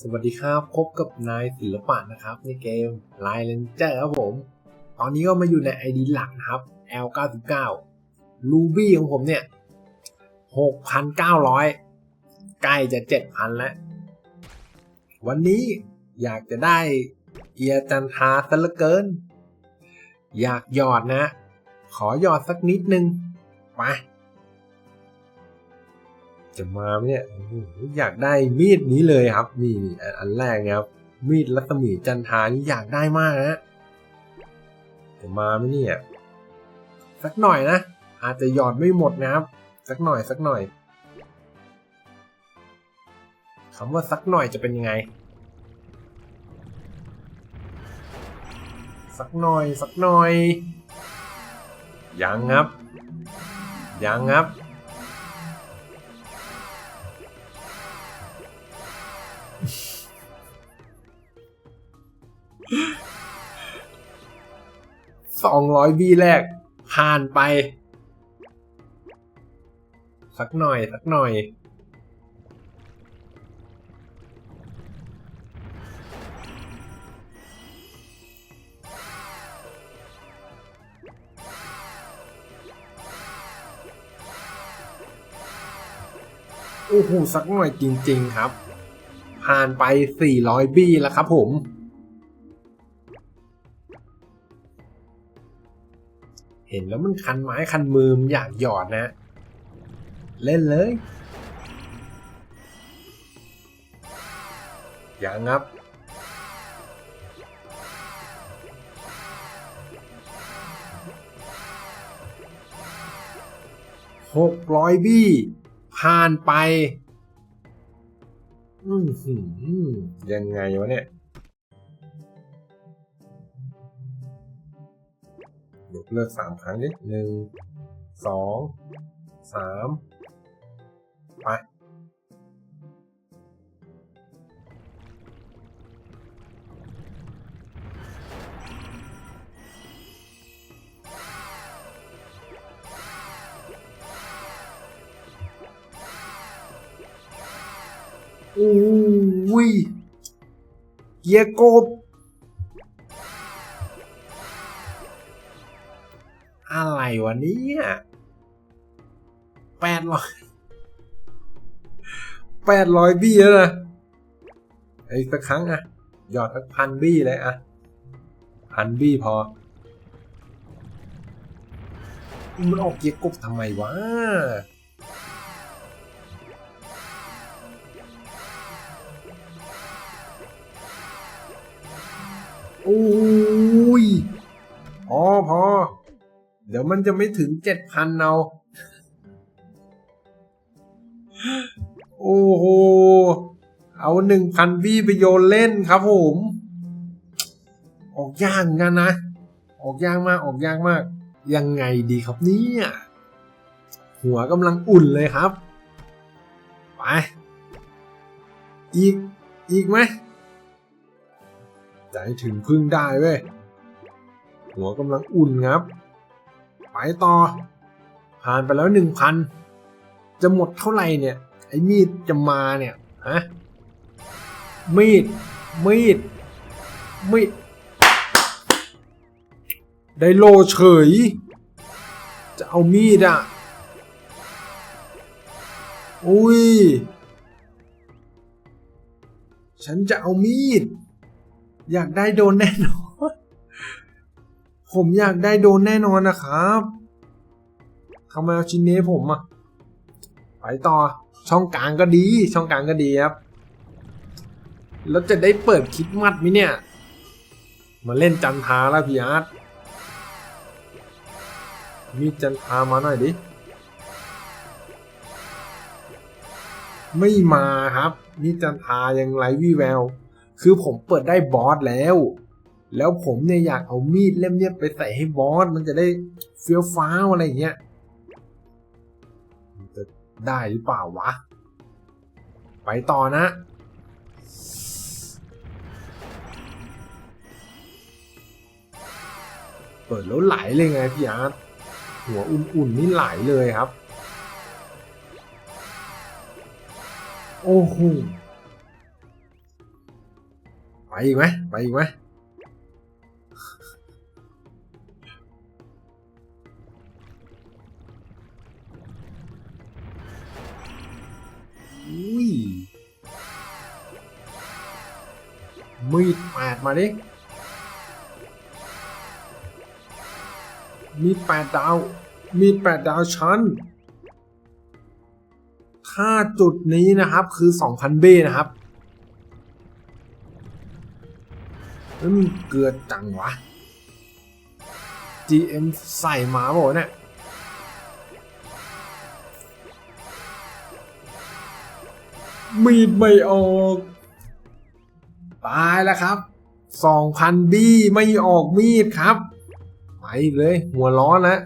สวัสดีครับ พบกับนายศิลปะนะครับ ในเกม Line Ranger ครับผม ตอนนี้ก็มาอยู่ใน ID หลักนะครับ L99 Ruby ของผมเนี่ย 6,900 ใกล้จะ 7,000 แล้ว วันนี้อยากจะได้เกียร์จันทาซะเหลือเกิน อยากหยอดนะ ขอหยอดสักนิดนึงไป จะมาไหมเนี่ยอยากได้มีดนี้เลยครับ นี่อันแรกนะครับ มีดรัศมีจันทานี่อยากได้มากนะจะมาไหมเนี่ยสักหน่อยนะ อาจจะหยอดไม่หมดนะครับ สักหน่อยสักหน่อยคำว่าสักหน่อยจะเป็นยังไง สักหน่อยสักหน่อยยังครับยังครับ สองร้อยบีแรก ผ่านไป สักหน่อย สักหน่อยโอ้โหสักหน่อยจริง ๆ ครับ ผ่านไป 400 บี้แล้วครับผม เห็นแล้วมันคันไม้คันมือมันอยากหยอดนะ เล่นเลยอย่างครับหกร้อยบี้ ผ่านไป อืมยังไงวะเนี่ย ยกเลิกสามครั้งดิหนึ่งสองสามไปอุ้ยเกียร์กบ วะเนี่ยแปดร้อยแปดร้อยบี้แล้วนะอีกสักครั้งอะหยอดสักพันบี้เลยอะพันบี้พอมันออกเกียร์กบทำไมวะโอ้ เดี๋ยวมันจะไม่ถึงเจ็ดพันเอาโอ้โห เอาหนึ่งพันบี้ไปโยนเล่นครับผม ออกยากเหมือนกันนะ ออกยากมาก ออกยากมาก ยังไงดีครับเนี่ยหัวกำลังอุ่นเลยครับ ไป อีก อีกไหมใจถึงพึ่งได้เว้ย หัวกำลังอุ่นครับ ไปต่อ ผ่านไปแล้วหนึ่งพันจะหมดเท่าไหร่เนี่ย ไอ้มีดจะมาเนี่ยฮะมีด มีด มีด ไดโลเฉย จะเอามีดอะ อุ้ย ฉันจะเอามีด อยากได้โดนแน่นอน ผมอยากได้โดนแน่นอนนะครับทำไมเอาชิ้นนี้ผมอะไปต่อ ช่องกลางก็ดี ช่องกลางก็ดีครับ แล้วจะได้เปิดคิดมัดไหมเนี่ย มาเล่นจันทราแล้วพี่อาร์ตมีจันทามาหน่อยดิ ไม่มาครับมีจันทายังไรวี่แวว คือผมเปิดได้บอสแล้ว แล้วผมเนี่ยอยากเอามีดเล่มเนี้ยไปใส่ให้บอสมันจะได้เฟี้ยวฟ้าวอะไรอย่างเงี้ยจะได้หรือเปล่าวะ ไปต่อนะ เปิดแล้วไหลเลยไงพี่อาร์ตหัวอุ่นๆนี่ไหลเลยครับ โอ้โหไปอีกไหมไปอีกไหม อุ้ยมีดแปดมาดิมีดแปดดาว มีดแปดดาวชั้นถ้าจุดนี้นะครับคือ 2,000 เบนะครับแล้วมันเกลือจังวะ GM ใส่หมาบอกเนี่ย มีดไม่ออก ตายแล้วครับ2,000บี้ไม่ออกมีดครับไปเลย หัวร้อนแล้ว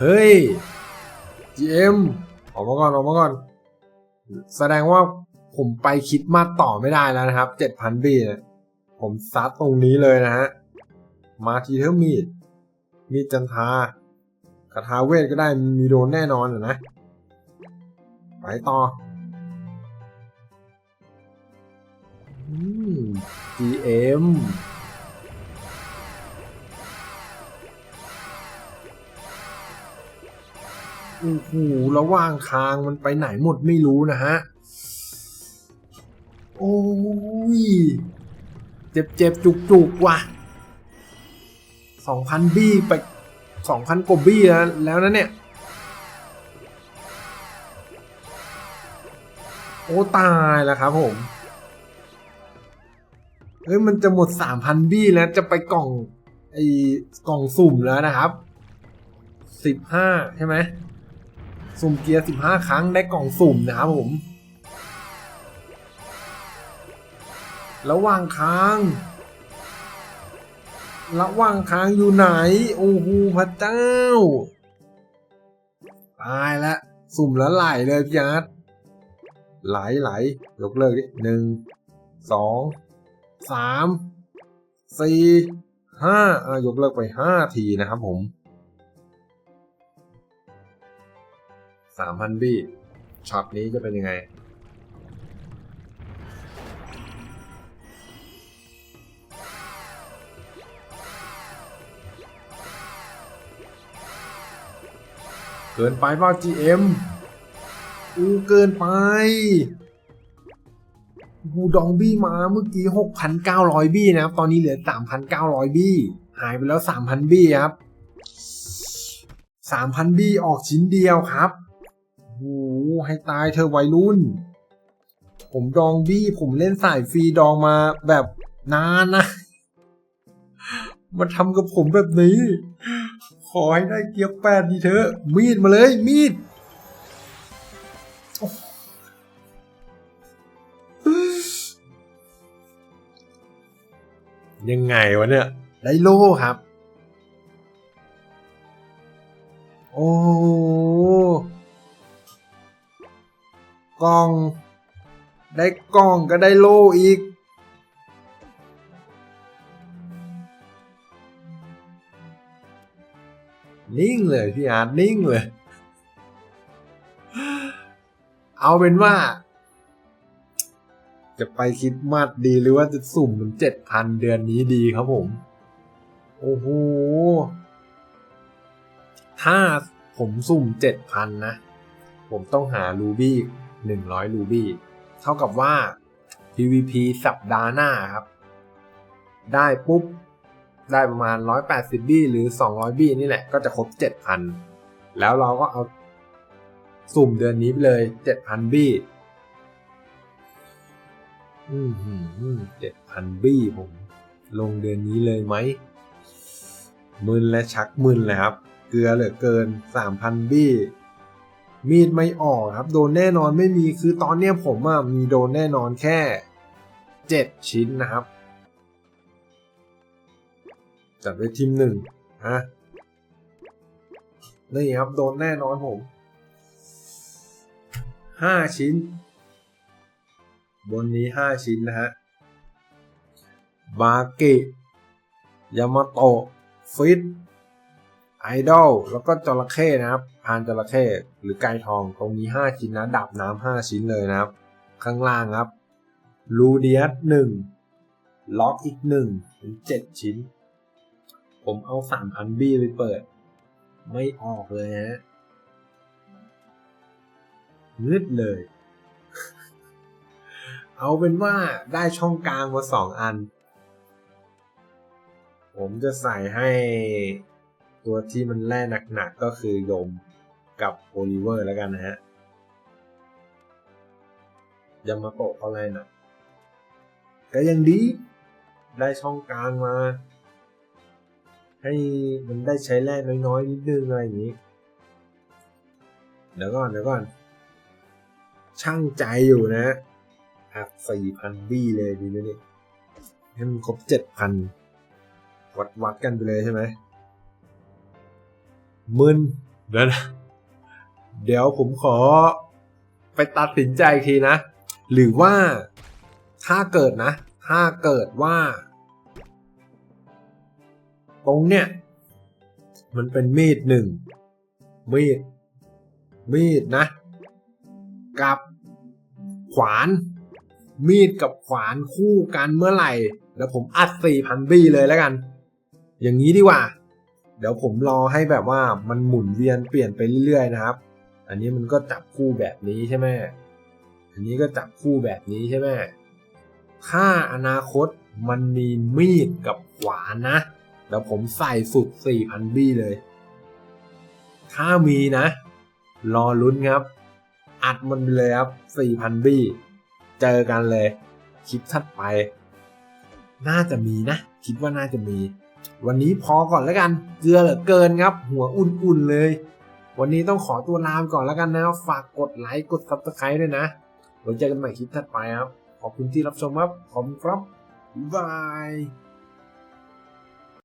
เฮ้ย GM ออกมาก่อนออกมาก่อน แสดงว่าผมไปคิดมาต่อไม่ได้แล้วนะครับ7,000บีเนี่ย ผมซัดตรงนี้เลยนะฮะ มาทีเทอร์มีด มีดจันทาคาถาเวทก็ได้มีโดนแน่นอนอะนะ ไปต่ออืม GM โอ้โหระหว่างทางมันไปไหนหมดไม่รู้นะฮะ โอ้ย เจ็บเจ็บจุกจุกว่ะสองพันบี้ไปสองพันกว่าบี้แล้วแล้วนะเนี่ย โอ้ ตายแล้วครับผม เฮ้ย มันจะหมดสามพันบี้แล้วจะไปกล่อง ไอ้กล่องสุ่มแล้วนะครับสิบห้าใช่ไหมสุ่มเกียร์สิบห้าครั้งได้กล่องสุ่มนะครับผม ระหว่างทางระหว่างทางอยู่ไหน โอ้โหพระเจ้า ตายละ สุ่มแล้วไหลเลยพี่อาร์ตไหลไหลยกเลิกดิหนึ่งสองสามสี่ห้าอะยกเลิกไปห้าทีนะครับผมสามพันบี้ช็อตนี้จะเป็นยังไง เกินไปเปล่า GM อูเกินไปบูดองบี้มาเมื่อกี้ 6,900 บี้นะครับ ตอนนี้เหลือ 3,900 บี้ หายไปแล้ว 3,000 บี้ครับ 3,000 บี้ออกชิ้นเดียวครับโอ้ให้ตายเธอวัยรุ่น ผมดองบี้ผมเล่นสายฟรีดองมาแบบนานนะ มาทำกับผมแบบนี้ ขอให้ได้เกียร์แปดดีเถอะ มีดมาเลย มีด ยังไงวะเนี่ย ได้โล่ครับ โอ้กล้อง ได้กล้องก็ได้โล่อีก นิ่งเลยพี่อาร์ตนิ่งเลย เอาเป็นว่า จะไปคิดมาดดีหรือว่าจะสุ่มมันเจ็ดพันเดือนนี้ดีครับผม โอ้โห ถ้าผมสุ่มเจ็ดพันนะ ผมต้องหารูบี้หนึ่งร้อยรูบี้ เท่ากับว่า PVP สัปดาห์หน้าครับ ได้ปุ๊บ ได้ประมาณ 180 บี้หรือ 200 บี้นี่แหละก็จะครบ 7,000 แล้วเราก็เอาสุ่มเดือนนี้ไปเลย 7,000 บี้อืมเจ็ดพันบี้ผม ลงเดือนนี้เลยไหมมึนและชักมึนเลยครับ เกลือเหลือเกิน3,000บี้มีดไม่ออกครับ โดนแน่นอนไม่มีคือตอนเนี้ยผมอะมีโดนแน่นอนแค่7ชิ้นนะครับ จัดไว้ทีมหนึ่งฮะนี่ครับ โดนแน่นอนผมห้าชิ้น บนนี้ห้าชิ้นนะฮะ บาเกะยามาโตะฟิตไอดอลแล้วก็จระเข้นะครับ พานจระเข้หรือไก่ทองตรงนี้ 5 ชิ้นนะ ดับน้ำ5ชิ้นเลยนะครับ ข้างล่างครับ ลูเดียสหนึ่งล็อกอีกหนึ่งเป็นเจ็ดชิ้น ผมเอาสามพันบี้ไปเปิด ไม่ออกเลยฮะงึดเลย เอาเป็นว่าได้ช่องกลางมาสองอัน ผมจะใส่ให้ตัวที่มันแร่หนักๆก็คือยมกับโอลิเวอร์แล้วกันนะฮะยามาโตะเขาอะไรนะก็ยังดี ได้ช่องกลางมา ให้มันได้ใช้แร่น้อยๆนิดนึงอะไรอย่างนี้เดี๋ยวก่อนเดี๋ยวก่อน ช่างใจอยู่นะอัพสี่พันบี้เลยดีไหมเนี่ยให้มันครบเจ็ดพันวัดวัดกันไปเลยใช่ไหมมึนเดี๋ยวนะเดี๋ยวผมขอไปตัดสินใจอีกทีนะ หรือว่าถ้าเกิดนะ ถ้าเกิดว่า ตรงเนี้ยมันเป็นมีดหนึ่งมีด มีดนะ กับขวาน มีดกับขวานคู่กันเมื่อไหร่ แล้วผมอัดสี่พันบี้เลยแล้วกัน อย่างนี้ดีกว่า เดี๋ยวผมรอให้แบบว่ามันหมุนเวียนเปลี่ยนไปเรื่อยๆนะครับ อันนี้มันก็จับคู่แบบนี้ใช่ไหมอันนี้ก็จับคู่แบบนี้ใช่ไหมถ้าอนาคตมันมีมีดกับขวานนะ เดี๋ยวผมใส่สุด 4,000 บี้เลย ถ้ามีนะ รอลุ้นครับ อัดมันไปเลยครับ 4,000 บี้ เจอกันเลย คลิปถัดไป น่าจะมีนะ คิดว่าน่าจะมี วันนี้พอก่อนแล้วกัน เกลือเหลือเกินครับ หัวอุ่นๆเลย วันนี้ต้องขอตัวลาไปก่อนแล้วกันนะ ฝากกดไลค์ กด subscribe ด้วยนะไว้เจอกันใหม่คลิปถัดไปครับ ขอบคุณที่รับชมครับ ขอบคุณครับบาย